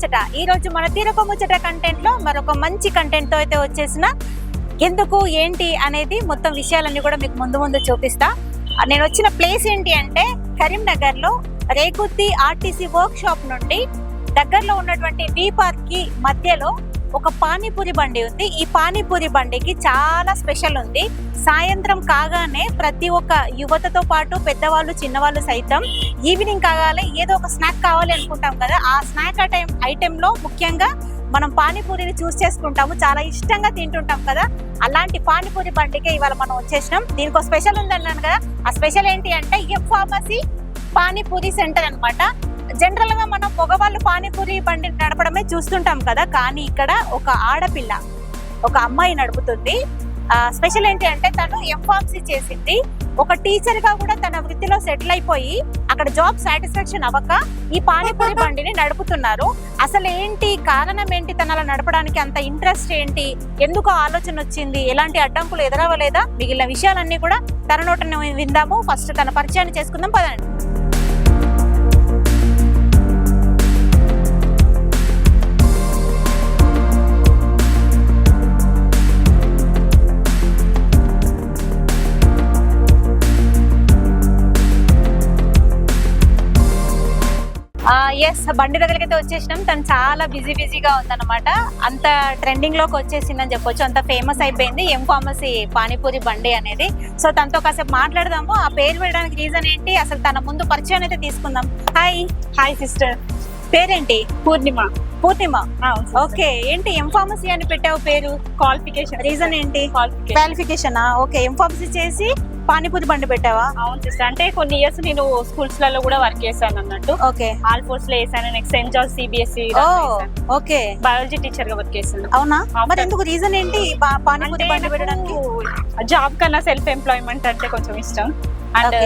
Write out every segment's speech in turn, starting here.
ముచ్చట. ఈ రోజు మన తీరొక ముచ్చట కంటెంట్లో మరొక మంచి కంటెంట్తో అయితే వచ్చేసిన ఎందుకు ఏంటి అనేది మొత్తం విషయాలన్నీ కూడా మీకు ముందు ముందు చూపిస్తా. నేను వచ్చిన ప్లేస్ ఏంటి అంటే కరీంనగర్లో రేకుత్తి ఆర్టీసీ వర్క్ షాప్ నుండి దగ్గరలో ఉన్నటువంటి వి పార్క్కి మధ్యలో ఒక పానీపూరి బండి ఉంది. ఈ పానీపూరి బండికి చాలా స్పెషల్ ఉంది. సాయంత్రం కాగానే ప్రతి ఒక్క యువతతో పాటు పెద్దవాళ్ళు చిన్నవాళ్ళు సైతం ఈవినింగ్ కాగానే ఏదో ఒక స్నాక్ కావాలి అనుకుంటాం కదా ఆ స్నాక్ టైం ఐటెంలో ముఖ్యంగా మనం పానీపూరిని చూస్ చేసుకుంటాము. చాలా ఇష్టంగా తింటుంటాం కదా. అలాంటి పానీపూరి బండికే ఇవాళ మనం వచ్చేసినాం. దీనికి ఒక స్పెషల్ ఉంది అన్నాను కదా. ఆ స్పెషల్ ఏంటి అంటే ఎఫ్ ఫార్మసీ పానీపూరి సెంటర్ అనమాట జనరల్గా మనం మగవాళ్ళు పానీపూరి బండి నడపడమే చూస్తుంటాం కదా కానీ ఇక్కడ ఒక ఆడపిల్ల ఒక అమ్మాయి నడుపుతుంది. స్పెషల్ ఏంటి అంటే తను ఎంఫార్మసీ చేసింది. ఒక టీచర్గా కూడా తన వృత్తిలో సెటిల్ అయిపోయి అక్కడ జాబ్ సాటిస్ఫాక్షన్ అవ్వక ఈ పానీపూరి బండిని నడుపుతున్నారు. అసలు ఏంటి కారణం ఏంటి తన అలా నడపడానికి? అంత ఇంట్రెస్ట్ ఏంటి? ఎందుకు ఆలోచన వచ్చింది? ఎలాంటి అడ్డంకులు ఎదురవ్వలేదా? మిగిలిన విషయాలన్నీ కూడా తన నోట విందాము. ఫస్ట్ తన పరిచయాన్ని చేసుకుందాం. పదండి. ఎస్ బండి దగ్గరికి అయితే వచ్చేసినాం. తను చాలా బిజీ బిజీగా ఉందన్నమాట. అంత ట్రెండింగ్లోకి వచ్చేసిందని చెప్పొచ్చు. అంత ఫేమస్ అయిపోయింది. ఎం ఫార్మసీ పానీపూరి బండి అనేది. సో తనతో కాసేపు మాట్లాడదాము. ఆ పేరు పెట్టడానికి రీజన్ ఏంటి? అసలు తన ముందు పరిచయం అయితే తీసుకుందాం. హాయ్ హాయ్ సిస్టర్ పేరేంటి? పూర్ణిమ. పూర్ణిమ? ఓకే. ఏంటి ఎం ఫార్మసీ అని పెట్టావు పేరు? క్వాలిఫికేషన్ రీజన్ ఏంటి? Qualification okay. ఎం ఫార్మసీ చేసి పానీపూరి బండి పెట్టావా? అవును సిస్టర్. అంటే కొన్ని ఇయర్స్ నేను స్కూల్స్లలో కూడా వర్క్ చేశాను అన్నట్టు. ఓకే. ఆల్ ఫోర్స్లో చేశాను next Saint George CBSE okay. Biology టీచర్గా వర్క్ చేశాను. అవునా? మరి ఎందుకు? రీజన్ ఏంటి పానీపూరి బండి పెట్టడానికి? జాబ్ కన్నా సెల్ఫ్ ఎంప్లాయ్మెంట్ అంటే కొంచెం ఇష్టం. అండ్.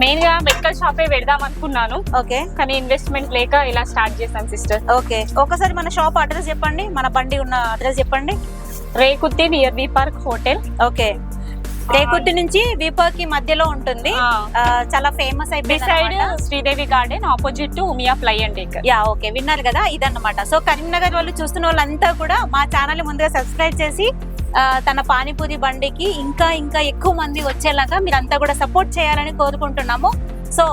మెయిన్గా మెడికల్ షాపే పెడదాం అనుకున్నాను. ఓకే. కానీ ఇన్వెస్ట్మెంట్ లేక ఇలా స్టార్ట్ చేశాను సిస్టర్ ఓకే. ఒకసారి మన షాప్ అడ్రస్ చెప్పండి. మన బండి ఉన్న అడ్రస్ చెప్పండి. Rekutti near V Park Hotel okay. Rekutti నుంచి వీపర్కి మధ్యలో ఉంటుంది. చాలా ఫేమస్ అయిపోయింది Sridevi garden opposite to Umiya fly and ya okay విన్నారు కదా ఇదన్నమాట. సో కరీంనగర్ వాళ్ళు చూస్తున్న వాళ్ళంతా కూడా మా ఛానల్ ముందుగా సబ్స్క్రైబ్ చేసి ఆ, తన పానీపూరి బండికి ఇంకా ఇంకా ఎక్కువ మంది వచ్చేలాగా మీరంతా కూడా సపోర్ట్ చేయాలని కోరుకుంటున్నాము. సో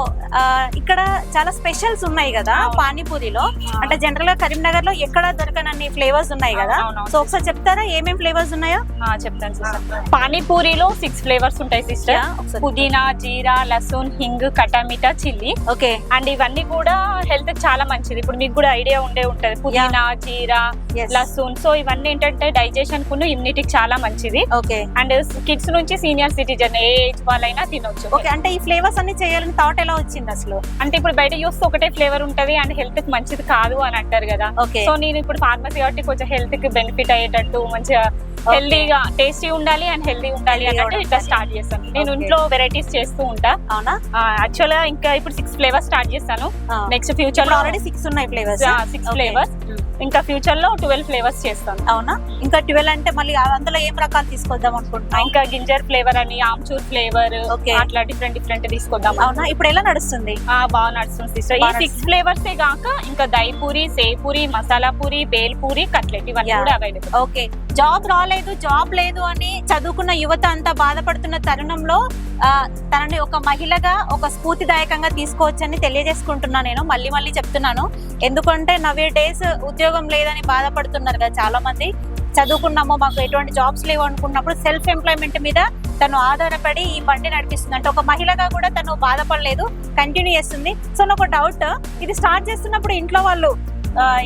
ఇక్కడ చాలా స్పెషల్స్ ఉన్నాయి కదా. పానీపూరిలో. అంటే జనరల్గా కరీంనగర్లో ఎక్కడ దొరకనన్ని ఫ్లేవర్స్ ఉన్నాయి కదా. సో ఒకసారి చెప్తారా ఏమేం ఫ్లేవర్స్ ఉన్నాయో? చెప్తాను సిస్టర్ పానీపూరిలో సిక్స్ ఫ్లేవర్స్ ఉంటాయి సిస్టర్. పుదీనా జీరా లసూన్ హింగ్ కటామిటా చిల్లీ. ఓకే. అండ్ ఇవన్నీ కూడా హెల్త్ చాలా మంచిది. ఇప్పుడు మీకు కూడా ఐడియా ఉండే ఉంటది. పుదీనా జీరా. లసూన్ సో ఇవన్నీ ఏంటంటే డైజెషన్కు ఇమ్యూనిటీకి చాలా మంచిది. ఓకే అండ్ కిడ్స్ నుంచి సీనియర్ సిటిజన్ ఏ ఏజ్ వాళ్ళైనా తినొచ్చు. ఓకే అంటే ఈ ఫ్లేవర్స్ అన్ని చేయాలని థాట్ ఎలా వచ్చింది అసలు? అంటే ఇప్పుడు బయట చూస్తే ఒకటే ఫ్లేవర్ ఉంటది అండ్ హెల్త్కి మంచిది కాదు అని అంటారు కదా. సో నేను ఇప్పుడు ఫార్మసీ కాబట్టి కొంచెం హెల్త్కి బెనిఫిట్ అయ్యేటట్టు మంచిగా హెల్దీగా టేస్టీ ఉండాలి అండ్ హెల్దీ ఉండాలి అన్నట్టు ఇట్లా. స్టార్ట్ చేస్తాను నేను. ఇంట్లో వెరైటీస్ చేస్తూ ఉంటా. అవునా? యాక్చువల్గా ఇంకా ఇప్పుడు సిక్స్ ఫ్లేవర్స్ స్టార్ట్ చేస్తాను నెక్స్ట్ ఫ్యూచర్లో ఆల్రెడీ సిక్స్ ఉన్నాయి ఫ్లేవర్స్ సిక్స్ ఫ్లేవర్స్ ఇంకా ఫ్యూచర్లో ట్వెల్వ్ ఫ్లేవర్స్ చేస్తాను. అవునా? ఇంకా ట్వెల్వ్ అంటే మళ్ళీ అందులో ఏం రకాలు తీసుకొద్దాం అనుకుంటున్నాం ఇంకా గింజర్ ఫ్లేవర్ అని ఆమ్చూర్ ఫ్లేవర్. అట్లా డిఫరెంట్ డిఫరెంట్ తీసుకొద్దాం అవునా? ఇప్పుడు ఎలా నడుస్తుంది? బాగా నడుస్తుంది సిస్టర్ ఈ సిక్స్ ఫ్లేవర్స్ ఏ కాక ఇంకా దైపూరి సేపూరి మసాలా పూరి బేల్ పూరి కట్లెట్ ఇవన్నీ. కూడా అవైలబుల్ ఓకే జాబ్ రాలేదు జాబ్ లేదు అని చదువుకున్న యువత అంతా బాధపడుతున్న తరుణంలో తనని ఒక మహిళగా ఒక స్ఫూర్తిదాయకంగా తీసుకోవచ్చని తెలియజేసుకుంటున్నా నేను. మళ్ళీ మళ్ళీ చెప్తున్నాను. ఎందుకంటే నవే డేస్ ఉద్యోగం లేదని బాధపడుతున్నారు కదా చాలా మంది చదువుకున్నాము మాకు ఎటువంటి జాబ్స్ లేవు అనుకున్నప్పుడు సెల్ఫ్ ఎంప్లాయ్మెంట్ మీద తను ఆధారపడి ఈ బండి నడిపిస్తుంది. అంటే ఒక మహిళగా కూడా తను బాధపడలేదు కంటిన్యూ చేస్తుంది. సో నాకు డౌట్ ఇది స్టార్ట్ చేస్తున్నప్పుడు ఇంట్లో వాళ్ళు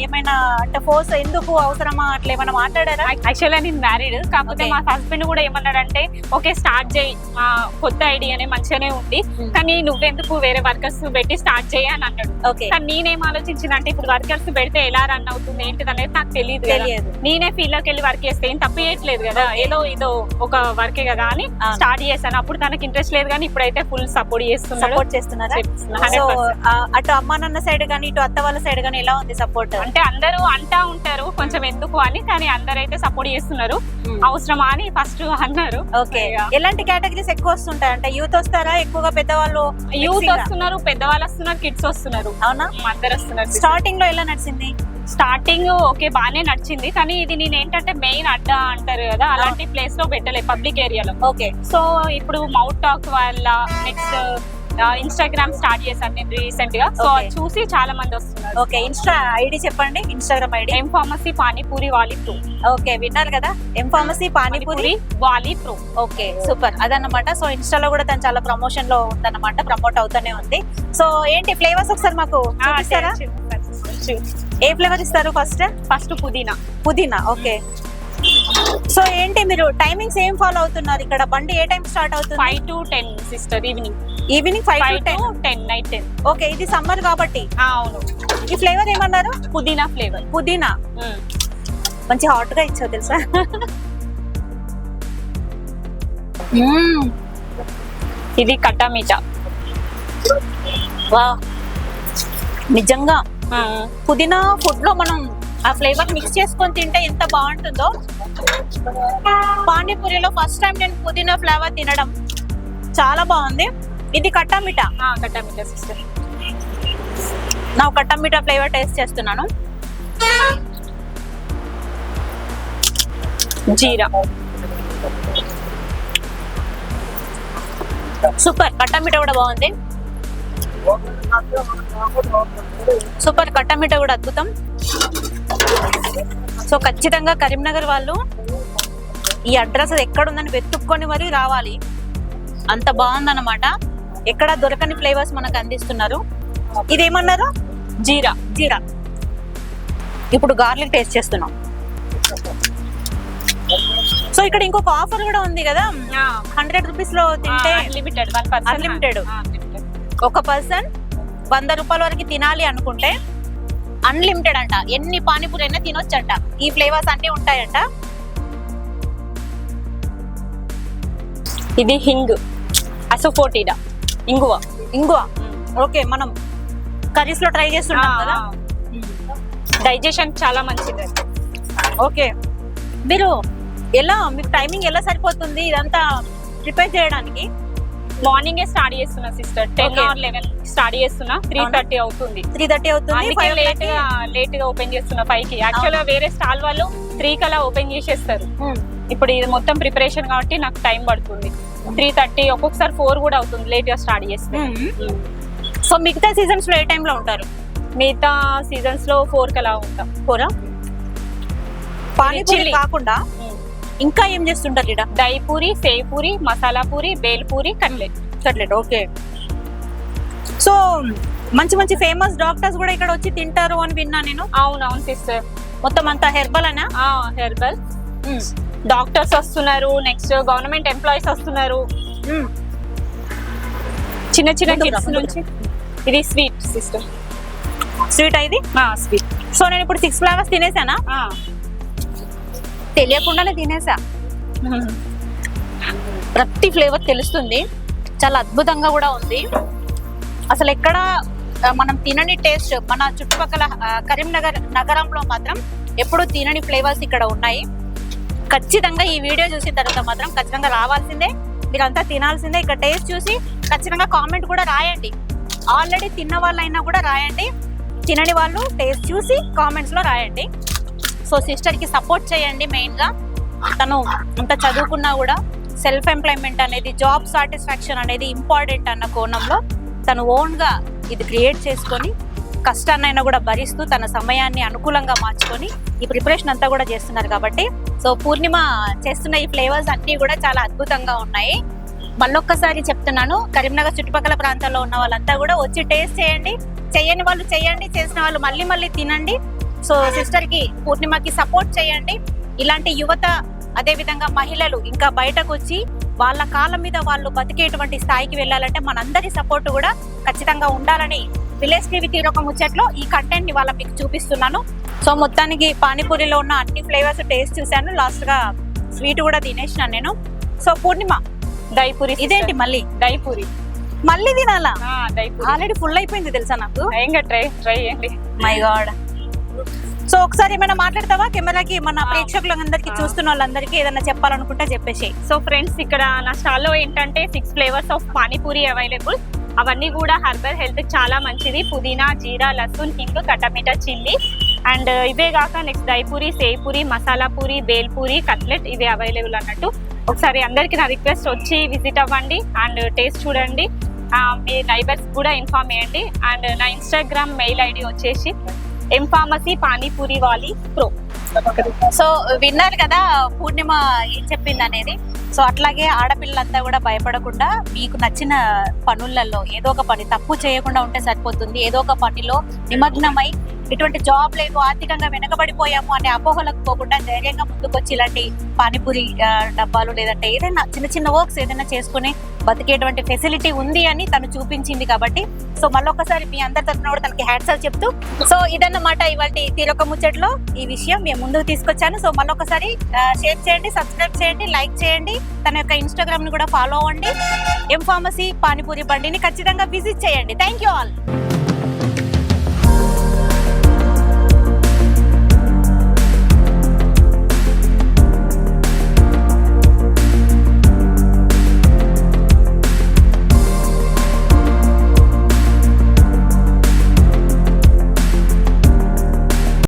ఏమైనా అంటే ఫోర్స్ ఎందుకు అవసరమా? అట్లా ఏమైనా మాట్లాడారా? యాక్చువల్గా నేను మ్యారీడ్ కాకపోతే. మా హస్బెండ్ కూడా ఏమన్నాడంటే ఓకే స్టార్ట్ చేయి. కొత్త ఐడియానే మంచిగానే ఉంది. Hmm. కానీ నువ్వెందుకు వేరే వర్కర్స్ పెట్టి స్టార్ట్ చేయి అని అన్నాడు. కానీ నేనేం ఆలోచించిన అంటే ఇప్పుడు వర్కర్స్ పెడితే ఎలా రన్ అవుతుంది ఏంటిది అనేది నాకు తెలియదు నేనే ఫీల్డ్లోకి వెళ్ళి వర్క్ చేస్తే ఏం తప్పు చేయట్లేదు కదా. ఏదో ఏదో ఒక వర్కే కదా అని. స్టార్ట్ చేశాను. అప్పుడు తనకి ఇంట్రెస్ట్ లేదు కానీ ఇప్పుడైతే ఫుల్ సపోర్ట్ చేస్తున్నాడు. సపోర్ట్ చేస్తున్నారా? చేస్తున్నా, సో 100%. అటు అమ్మా నాన్న సైడ్ కానీ ఇటు అత్త వాళ్ళ సైడ్ కానీ ఎలా ఉంది సపోర్ట్ సపోర్ట్. అంటే అందరూ అంటా ఉంటారు కొంచెం ఎందుకు అని కానీ అందరైతే సపోర్ట్ చేస్తున్నారు. అవసరమా అని ఫస్ట్ అన్నారు. ఓకే. ఎలాంటి కేటగిరీస్ ఎక్కువ వస్తుంటాయి? అంటే యూత్ వస్తారా? ఎక్కువగా పెద్దవాళ్ళు యూత్? వస్తున్నారు పెద్దవాళ్ళు వస్తున్నారు కిడ్స్ వస్తున్నారు. అవునా? అందరు వస్తున్నారు. స్టార్టింగ్లో ఎలా నడిచింది? స్టార్టింగ్ ఓకే బానే నడిచింది. కానీ ఇది నేను ఏంటంటే మెయిన్ అడ్డా అంటారు కదా అలాంటి ప్లేస్లో పెట్టలే పబ్లిక్ ఏరియాలో ఓకే సో ఇప్పుడు మౌత్ టాక్ వల్ల నెక్స్ట్ ఇన్స్టాగ్రామ్ స్టార్ట్ చేశాను నేను రీసెంట్గా. సో. అది చూసి చాలా మంది వస్తున్నారు. ఓకే ఇన్స్టా ఐడి చెప్పండి Instagram ID M pharmacy pani puri wali pro okay విన్నారు కదా? M pharmacy pani puri wali pro okay super అదన్నమాట. సో ఇన్స్టాలో కూడా తను చాలా ప్రమోషన్లో ఉందన్నమాట ప్రమోట్ అవుతూనే ఉంది. సో ఏంటి ఫ్లేవర్స్ ఒకసారి మాకు ఏ ఫ్లేవర్ ఇస్తారు ఫస్ట్ ఫస్ట్ పుదీనా. పుదీనా ఓకే సో ఏంటి మీరు టైమింగ్స్ ఏం ఫాలో అవుతున్నారు ఇక్కడ? బండి ఏ టైం స్టార్ట్ అవుతుంది? Five to ten sister evening evening five to ten ten night ten okay ఇది సమ్మర్ కాబట్టి. అవును. ఈ ఫ్లేవర్ ఏమన్నారు? పుదీనా ఫ్లేవర్ పుదీనా. మంచి హాట్గా ఇచ్చావు తెలుసా? మ్మ్. ఇది కట్టా మీఠా వా నిజంగా పుదీనా ఫుడ్లో మనం ఆ ఫ్లేవర్ మిక్స్ చేసుకొని తింటే ఎంత బాగుంటుందో. పానీపూరిలో ఫస్ట్ టైం నేను పుదీనా ఫ్లేవర్ తినడం. చాలా బాగుంది. ఇది కట్టా మిఠా? కట్టా మీఠా సిస్టర్. నా కట్టా మిఠా ఫ్లేవర్ టేస్ట్ చేస్తున్నాను. జీరా. సూపర్. కట్టా మిఠా కూడా బాగుంది. సూపర్. కట్టా మిఠా కూడా అద్భుతం. సో ఖచ్చితంగా కరీంనగర్ వాళ్ళు ఈ అడ్రస్ ఎక్కడుందని వెతుక్కొని మరీ రావాలి. అంత బాగుందన్నమాట. ఎక్కడ దొరకని ఫ్లేవర్స్ మనకు అందిస్తున్నారు. ఇదేమన్నారు? జీరా. జీరా. ఇప్పుడు గార్లిక్ టేస్ట్ చేస్తున్నాం. సో ఇక్కడ ఇంకొక ఆఫర్ కూడా ఉంది కదా? హండ్రెడ్ రూపీస్లో తింటే లిమిటెడ్ Unlimited. ఒక పర్సన్ వంద రూపాయల వరకు తినాలి అనుకుంటే అన్లిమిటెడ్ అంట. ఎన్ని పానీపూరి అయినా తినొచ్చంట. ఈ ఫ్లేవర్స్ అన్ని ఉంటాయంట. ఇది హింగ్. అసోఫోటిడా ఇంగువ. ఇంగువ. ఓకే మనం కర్రీస్లో ట్రై చేస్తుంటాం కదా? డైజెషన్ చాలా మంచిది. ఓకే. మీరు ఎలా మీకు టైమింగ్ ఎలా సరిపోతుంది ఇదంతా ప్రిపేర్ చేయడానికి? మార్నింగ్ స్టార్ట్ చేస్తున్నా sister. Ten. Or eleven start చేస్తున్నా. త్రీ? థర్టీ అవుతుంది. త్రీ థర్టీ అవుతుంది లేట్గా లేట్గా ఓపెన్ చేస్తున్నా ఫైవ్కి. యాక్చువల్గా వేరే స్టాల్ వాళ్ళు త్రీ కలా ఓపెన్ చేసేస్తారు. ఉమ్, ఇప్పుడు ఇది మొత్తం ప్రిపరేషన్ కాబట్టి నాకు టైం పడుతుంది. త్రీ థర్టీ ఒక్కొక్కసారి ఫోర్ కూడా అవుతుంది లేట్గా స్టార్ట్ చేస్తే. సో మిగతా సీజన్స్లో ఏ time లో ఉంటారు? మిగతా సీజన్స్లో ఫోర్ కలా ఉంటాం. కూర పానీపూరి. కాకుండా ఇంకా ఏం చేస్తుంటారు ఇక్కడ? Dahi puri masala puri bhel puri cutlet. Cutlet okay. So మంచి మంచి ఫేమస్ డాక్టర్స్ కూడా ఇక్కడ వచ్చి తింటారు అని విన్నా నేను. అవునవును సిస్టర్. మొత్తం అంతా హెర్బల్ అనా? హెర్బల్ డాక్టర్స్ వస్తున్నారు నెక్స్ట్ గవర్నమెంట్ ఎంప్లాయీస్ వస్తున్నారు. చిన్న చిన్న రా, కిడ్స్ నుంచి. ఇది స్వీట్ సిస్టర్ స్వీట్ ఇది? స్వీట్ సో నేను ఇప్పుడు సిక్స్ ఫ్లేవర్స్ తినేసానా? తెలియకుండానే తినేసా. ప్రతి ఫ్లేవర్ తెలుస్తుంది. చాలా అద్భుతంగా కూడా ఉంది. అసలు ఎక్కడ మనం తినని టేస్ట్ మన చుట్టుపక్కల కరీంనగర్ నగరంలో మాత్రం ఎప్పుడు తినని ఫ్లేవర్స్ ఇక్కడ ఉన్నాయి. ఖచ్చితంగా ఈ వీడియో చూసిన తర్వాత మాత్రం ఖచ్చితంగా రావాల్సిందే. మీరంతా తినాల్సిందే. ఇక్కడ టేస్ట్ చూసి ఖచ్చితంగా కామెంట్ కూడా రాయండి. ఆల్రెడీ తిన్న వాళ్ళైనా కూడా రాయండి. తినని వాళ్ళు టేస్ట్ చూసి కామెంట్స్లో రాయండి. సో సిస్టర్కి సపోర్ట్ చేయండి మెయిన్గా తను అంత చదువుకున్నా కూడా సెల్ఫ్ ఎంప్లాయ్మెంట్ అనేది జాబ్ సాటిస్ఫాక్షన్ అనేది ఇంపార్టెంట్ అన్న కోణంలో తను ఓన్గా ఇది క్రియేట్ చేసుకొని కష్టాన్నైనా కూడా భరిస్తూ తన సమయాన్ని అనుకూలంగా మార్చుకొని ఈ ప్రిపరేషన్ అంతా కూడా చేస్తున్నారు కాబట్టి. సో పూర్ణిమ చేస్తున్న ఈ ఫ్లేవర్స్ అన్ని కూడా చాలా అద్భుతంగా ఉన్నాయి. మళ్ళొక్కసారి చెప్తున్నాను కరీంనగర్ చుట్టుపక్కల ప్రాంతాల్లో ఉన్న వాళ్ళంతా కూడా వచ్చి టేస్ట్ చేయండి. చేయని వాళ్ళు చేయండి చేసిన వాళ్ళు మళ్ళీ మళ్ళీ తినండి. సో సిస్టర్కి పూర్ణిమకి సపోర్ట్ చేయండి. ఇలాంటి యువత అదే విధంగా మహిళలు ఇంకా బయటకు వచ్చి వాళ్ళ కాళ్ళ మీద వాళ్ళు బతికేటువంటి స్థాయికి వెళ్ళాలంటే మనందరి సపోర్ట్ కూడా ఖచ్చితంగా ఉండాలని విలేజ్ టీవీ తీరొక ముచ్చట్లో ఈ కంటెంట్ని వాళ్ళ మీకు చూపిస్తున్నాను. సో మొత్తానికి పానీపూరిలో ఉన్న అన్ని ఫ్లేవర్స్ టేస్ట్ చూశాను. లాస్ట్గా స్వీట్ కూడా తినేసినాను నేను. సో పూర్ణిమ దహి పూరి ఇదేంటి మళ్ళీ? దహి పూరి మళ్ళీ తినాలా? ఆల్రెడీ ఫుల్ అయిపోయింది తెలుసా నాకు? ట్రై ట్రై చేయండి. మై గాడ్ సో ఒకసారి ఏమైనా మాట్లాడతావా? కెమెరాకి మన. ప్రేక్షకులందరికీ. చూస్తున్న వాళ్ళందరికీ ఏదైనా చెప్పాలనుకుంటే చెప్పేసి సో ఫ్రెండ్స్ ఇక్కడ నా స్టాల్లో ఏంటంటే six flavours of pani puri available అవన్నీ కూడా హర్బల్ హెల్త్ చాలా మంచిది. పుదీనా జీరా లస్సున్ హింగ్ కట్టమిట చిల్లీ. అండ్ ఇవే కాక నెక్స్ట్ దైపూరి సేపూరి మసాలా పూరి బేల్పూరి కట్లెట్ ఇవి అవైలబుల్ అన్నట్టు. ఒకసారి అందరికి నా రిక్వెస్ట్ వచ్చి విజిట్ అవ్వండి అండ్ టేస్ట్ చూడండి. మీ నైబర్స్ కూడా ఇన్ఫార్మ్ చేయండి. అండ్ నా ఇన్స్టాగ్రామ్ మెయిల్ ఐడి వచ్చేసి ఎం ఫార్మసీ పానీపూరి వాలి ప్రో సో విన్నారు కదా పూర్ణిమ ఏం చెప్పింది అనేది సో అట్లాగే ఆడపిల్లలంతా కూడా భయపడకుండా మీకు నచ్చిన పనులలో ఏదో ఒక పని తప్పు చేయకుండా ఉంటే సరిపోతుంది. ఏదో ఒక పనిలో నిమగ్నమై ఇటువంటి జాబ్ లేవు ఆర్థికంగా వెనకబడిపోయాము అనే అపోహలకు పోకుండా ధైర్యంగా ముందుకొచ్చి ఇలాంటి పానీపూరి డబ్బాలు లేదంటే ఏదైనా చిన్న చిన్న వర్క్స్ ఏదైనా చేసుకుని బతికేటువంటి ఫెసిలిటీ ఉంది అని తను చూపించింది కాబట్టి సో మళ్ళొకసారి మీ అందరి తరఫున కూడా తనకి హ్యాట్సాప్ చెప్తూ సో ఇదన్నమాట ఇవాళ తీరొక ముచ్చట్లో ఈ విషయం. మేము ముందుకు తీసుకొచ్చాను. సో మళ్ళొకసారి షేర్ చేయండి సబ్స్క్రైబ్ చేయండి లైక్ చేయండి. తన యొక్క ఇన్స్టాగ్రామ్ని కూడా ఫాలో అవ్వండి. ఎం ఫార్మసీ పానీపూరి బండిని ఖచ్చితంగా విజిట్ చేయండి. Thank you all